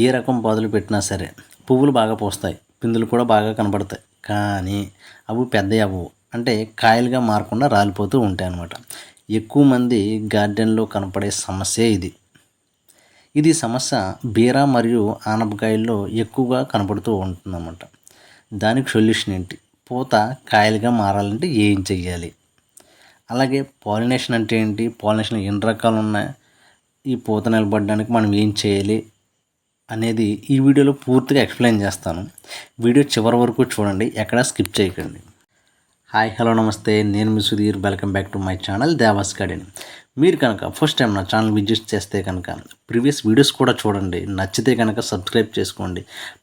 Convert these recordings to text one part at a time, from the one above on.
ఏ రకం పాదులు పెట్టినా సరే పువ్వులు బాగా పూస్తాయి పిందులు కూడా బాగా కనపడతాయి కానీ అవి పెద్ద అవ్వవు. అంటే కాయలుగా మారకుండా రాలిపోతూ ఉంటాయి అన్నమాట. ఎక్కువ మంది గార్డెన్లో కనపడే సమస్య ఇది. ఇది సమస్య బీర మరియు ఆనపకాయల్లో ఎక్కువగా కనపడుతూ ఉంటుందన్నమాట. దానికి సొల్యూషన్ ఏంటి? పూత కాయలుగా మారాలంటే ఏం చెయ్యాలి? అలాగే పాలినేషన్ అంటే ఏంటి? పాలినేషన్ ఎన్ని రకాలు ఉన్నాయి? ఈ పూత నిలబడడానికి మనం ఏం చేయాలి? అనేది ఈ వీడియోలో పూర్తిగా ఎక్స్ప్లెయిన్ చేస్తాను. వీడియో చివరి వరకు చూడండి ఎక్కడా స్కిప్ చేయకండి. హాయ్ హలో నమస్తే. నేను మీ Sudheer. Welcome back to my channel Deva's garden మీరు కనుక ఫస్ట్ టైం నా ఛానల్ విజిట్ చేస్తే కనుక ప్రీవియస్ వీడియోస్ కూడా చూడండి. నచ్చితే కనుక సబ్స్క్రైబ్ చేసుకోండి.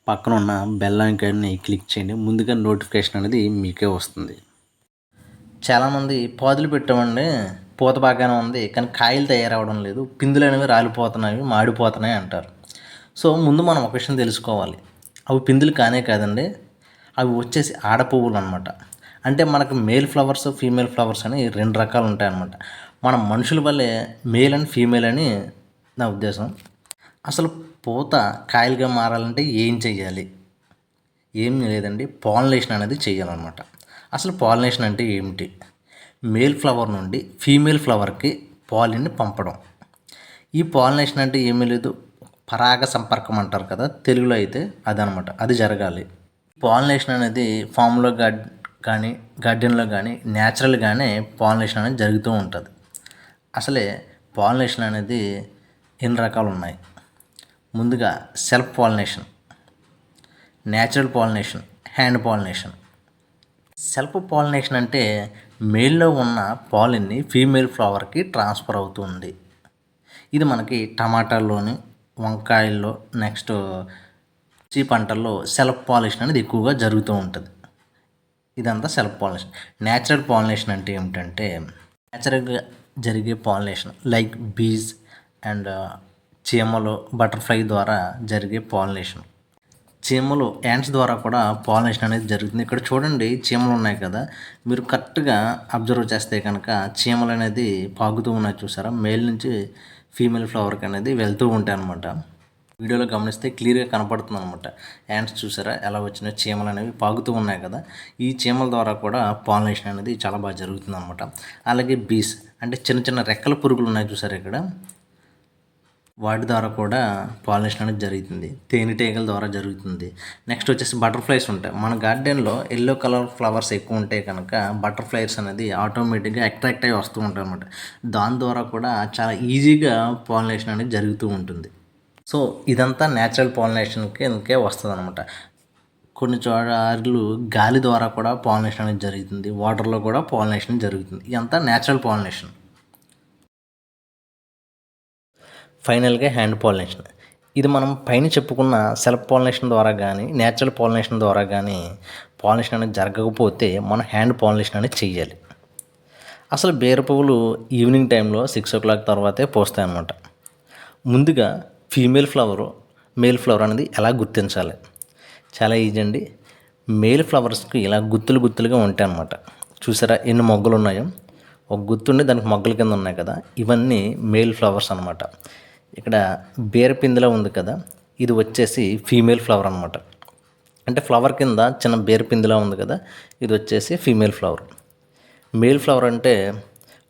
పక్కన ఉన్న బెల్ ఐకాన్ని క్లిక్ చేయండి. ముందుగా నోటిఫికేషన్ అనేది మీకే వస్తుంది. చాలామంది పాదులు పెట్టామండి. పూత బాగానే ఉంది కానీ కాయలు తయారవడం లేదు. పిందులు అనేవి రాలిపోతున్నాయి మాడిపోతున్నాయి అంటారు. సో ముందు మనం ఒక విషయం తెలుసుకోవాలి. అవి పిందులు కానే కాదండి. అవి వచ్చేసి ఆడ పువ్వులు అనమాట అంటే మనకు మేల్ ఫ్లవర్స్ ఫీమేల్ ఫ్లవర్స్ అని రెండు రకాలు ఉంటాయి అన్నమాట మన మనుషుల వల్లే మేల్ అండ్ ఫీమేల్ అని నా ఉద్దేశం. అసలు పూత కాయలుగా మారాలంటే ఏం చెయ్యాలి? ఏం లేదండి. పాలినేషన్ అనేది చేయాలన్నమాట అసలు పాలినేషన్ అంటే ఏమిటి? మేల్ ఫ్లవర్ నుండి ఫీమేల్ ఫ్లవర్కి పాలిన్ని పంపడం. ఈ పాలినేషన్ అంటే ఏమీ లేదు. పరాగ సంపర్కం అంటారు కదా తెలుగులో అయితే అదనమాట. అది జరగాలి. పాలినేషన్ అనేది ఫామ్లో గార్డ్ కానీ గార్డెన్లో కానీ న్యాచురల్గానే పాలినేషన్ అనేది జరుగుతూ ఉంటుంది. అసలే పాలినేషన్ అనేది ఎన్ని రకాలు ఉన్నాయి? ముందుగా self pollination natural pollination hand pollination. Self pollination అంటే మేల్లో ఉన్న పాలిన్ని ఫీమేల్ ఫ్లవర్కి ట్రాన్స్ఫర్ అవుతుంది. ఇది మనకి టమాటాల్లోని వంకాయల్లో నెక్స్ట్ చీ పంటల్లో సెల్ఫ్ పాలినేషన్ అనేది ఎక్కువగా జరుగుతూ ఉంటుంది. ఇదంతా సెల్ఫ్ పాలినేషన్ న్యాచురల్ పాలినేషన్ అంటే ఏమిటంటే న్యాచురల్గా జరిగే పాలినేషన్ లైక్ బీజ్ అండ్ చీమలు బటర్ఫ్లై ద్వారా జరిగే పాలినేషన్. చీమలు యాంట్స్ ద్వారా కూడా పాలినేషన్ అనేది జరుగుతుంది. ఇక్కడ చూడండి చీమలు ఉన్నాయి కదా. మీరు కరెక్ట్గా అబ్జర్వ్ చేస్తే కనుక చీమలు అనేది పాగుతూ ఉన్నాయి చూసారా? మేల్ నుంచి ఫీమేల్ ఫ్లవర్కి అనేది వెళ్తూ ఉంటాయి అనమాట వీడియోలో గమనిస్తే క్లియర్గా కనపడుతుంది అనమాట యాంట్స్ చూసారా? ఎలా వచ్చిన చీమలు అనేవి పాగుతూ ఉన్నాయి కదా? ఈ చీమల ద్వారా కూడా పాలినేషన్ అనేది చాలా బాగా జరుగుతుంది అనమాట అలాగే బీస్ అంటే చిన్న చిన్న రెక్కల పురుగులు ఉన్నాయి చూసారా ఇక్కడ? వాటి ద్వారా కూడా పాలినేషన్ అనేది జరుగుతుంది. తేనెటీగల ద్వారా జరుగుతుంది. నెక్స్ట్ వచ్చేసి బటర్ఫ్లైస్ ఉంటాయి. మన గార్డెన్లో ఎల్లో కలర్ ఫ్లవర్స్ ఎక్కువ ఉంటే కనుక బటర్ఫ్లైస్ అనేది ఆటోమేటిక్గా అట్రాక్ట్ అయ్యి వస్తూ ఉంటాయి అనమాట దాని ద్వారా కూడా చాలా ఈజీగా పాలినేషన్ అనేది జరుగుతూ ఉంటుంది. సో ఇదంతా న్యాచురల్ పాలినేషన్కి ఇంకే వస్తుంది అనమాట కొన్ని చోట్ల గాలి ద్వారా కూడా పాలినేషన్ అనేది జరుగుతుంది. వాటర్లో కూడా పాలినేషన్ జరుగుతుంది. ఇదంతా న్యాచురల్ పాలినేషన్ ఫైనల్గా హ్యాండ్ పాలినేషన్. ఇది మనం పైన చెప్పుకున్న సెల్ఫ్ పాలినేషన్ ద్వారా కానీ నేచురల్ పాలినేషన్ ద్వారా కానీ పాలినేషన్ అనేది జరగకపోతే మనం హ్యాండ్ పాలినేషన్ అనేది చేయాలి అసలు బీర పువ్వులు ఈవినింగ్ టైంలో సిక్స్ ఓ క్లాక్ తర్వాతే పోస్తాయన్నమాట. ముందుగా ఫీమేల్ ఫ్లవరు మేల్ ఫ్లవర్ అనేది ఎలా గుర్తించాలి? చాలా ఈజీ అండి. మేల్ ఫ్లవర్స్కి ఇలా గుత్తులు గుత్తులుగా ఉంటాయి అన్నమాట చూసారా ఎన్ని మొగ్గలు ఉన్నాయో ఒక గుత్తుండి దానికి మొగ్గల కింద ఉన్నాయి కదా? ఇవన్నీ మేల్ ఫ్లవర్స్ అనమాట ఇక్కడ బేర్ పిందిలా ఉంది కదా ఇది వచ్చేసి ఫీమేల్ ఫ్లవర్ అనమాట అంటే ఫ్లవర్ కింద చిన్న బేర్ పిందిలా ఉంది కదా ఇది వచ్చేసి ఫీమేల్ ఫ్లవర్ మేల్ ఫ్లవర్ అంటే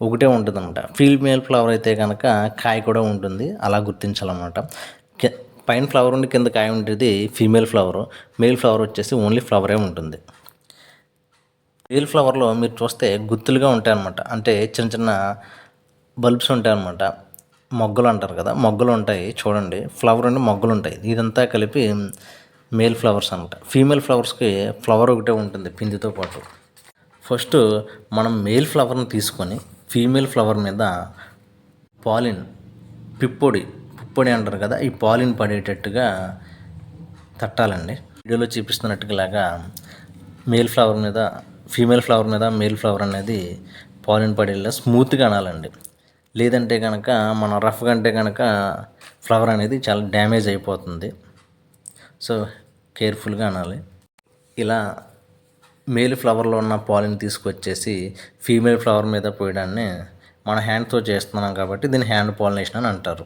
ఒకటే ఉంటుంది అనమాట ఫీమేల్ ఫ్లవర్ అయితే కనుక కాయ కూడా ఉంటుంది అలా గుర్తించాలన్నమాట. పైన ఫ్లవర్ ఉండి కింద కాయ ఉండేది ఫీమేల్ ఫ్లవర్ మేల్ ఫ్లవర్ వచ్చేసి ఓన్లీ ఫ్లవరే ఉంటుంది. మేల్ ఫ్లవర్లో మీరు చూస్తే గుత్తులుగా ఉంటాయన్నమాట. అంటే చిన్న చిన్న బల్బ్స్ ఉంటాయన్నమాట. మొగ్గలు అంటారు కదా మొగ్గలు ఉంటాయి చూడండి. ఫ్లవర్ అండి మొగ్గలు ఉంటాయి ఇదంతా కలిపి మేల్ ఫ్లవర్స్ అనమాట. ఫీమేల్ ఫ్లవర్స్కి ఫ్లవర్ ఒకటే ఉంటుంది పిందితో పాటు. ఫస్ట్ మనం మేల్ ఫ్లవర్ని తీసుకొని ఫీమేల్ ఫ్లవర్ మీద పాలిన్ పిప్పొడి పిప్పొడి అంటారు కదా ఈ పాలిన్ పడేటట్టుగా తట్టాలండి. వీడియోలో చూపిస్తున్నట్టుగా మేల్ ఫ్లవర్ మీద ఫీమేల్ ఫ్లవర్ మీద మేల్ ఫ్లవర్ అనేది పాలిన్ పడేలా స్మూత్గా అనాలండి. లేదంటే కనుక మనం రఫ్గా అంటే కనుక ఫ్లవర్ అనేది చాలా డ్యామేజ్ అయిపోతుంది. సో కేర్ఫుల్గా అనాలి. ఇలా మేల్ ఫ్లవర్లో ఉన్న పాలిని తీసుకొచ్చేసి ఫీమేల్ ఫ్లవర్ మీద పోయడాన్ని మన హ్యాండ్తో చేస్తున్నాం కాబట్టి దీన్ని హ్యాండ్ పాలినేషన్ అని అంటారు.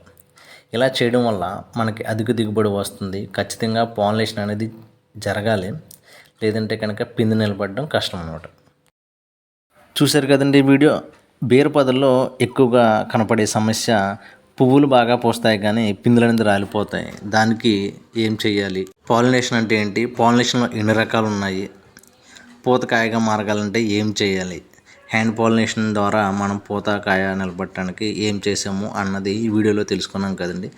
ఇలా చేయడం వల్ల మనకి అధిక దిగుబడి వస్తుంది. ఖచ్చితంగా పాలినేషన్ అనేది జరగాలి. లేదంటే కనుక పిండి నిలబడడం కష్టం అనమాట చూశారు కదండి ఈ వీడియో? బీరపదల్లో ఎక్కువగా కనపడే సమస్య పువ్వులు బాగా పూస్తాయి కానీ పిందులు అనేది రాలిపోతాయి. దానికి ఏం చేయాలి పాలినేషన్ అంటే ఏంటి? పాలినేషన్లో ఎన్ని రకాలు ఉన్నాయి? పూత కాయగా మారగాలంటే ఏం చేయాలి హ్యాండ్ పాలినేషన్ ద్వారా మనం పూత కాయ నిలబట్టడానికి ఏం చేసాము అన్నది ఈ వీడియోలో తెలుసుకున్నాం కదండి.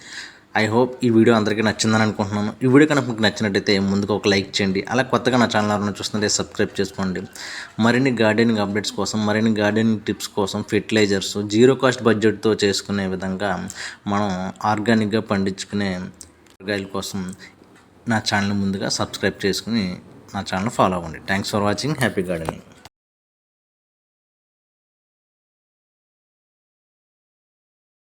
ఐ హోప్ ఈ వీడియో అందరికీ నచ్చిందని అనుకుంటున్నాను. ఈ వీడియో కనుక మీకు నచ్చినట్టయితే ముందుగా ఒక లైక్ చేయండి. అలా కొత్తగా నా ఛానల్ ఎవరైనా చూస్తుంటే సబ్స్క్రైబ్ చేసుకోండి. మరిన్ని గార్డెనింగ్ అప్డేట్స్ కోసం మరిన్ని గార్డెనింగ్ టిప్స్ కోసం ఫెర్టిలైజర్స్ జీరో కాస్ట్ బడ్జెట్తో చేసుకునే విధంగా మనం ఆర్గానిక్గా పండించుకునే కూరగాయల కోసం నా ఛానల్ ముందుగా సబ్స్క్రైబ్ చేసుకుని నా ఛానల్ ఫాలో అవ్వండి. Thanks for watching happy gardening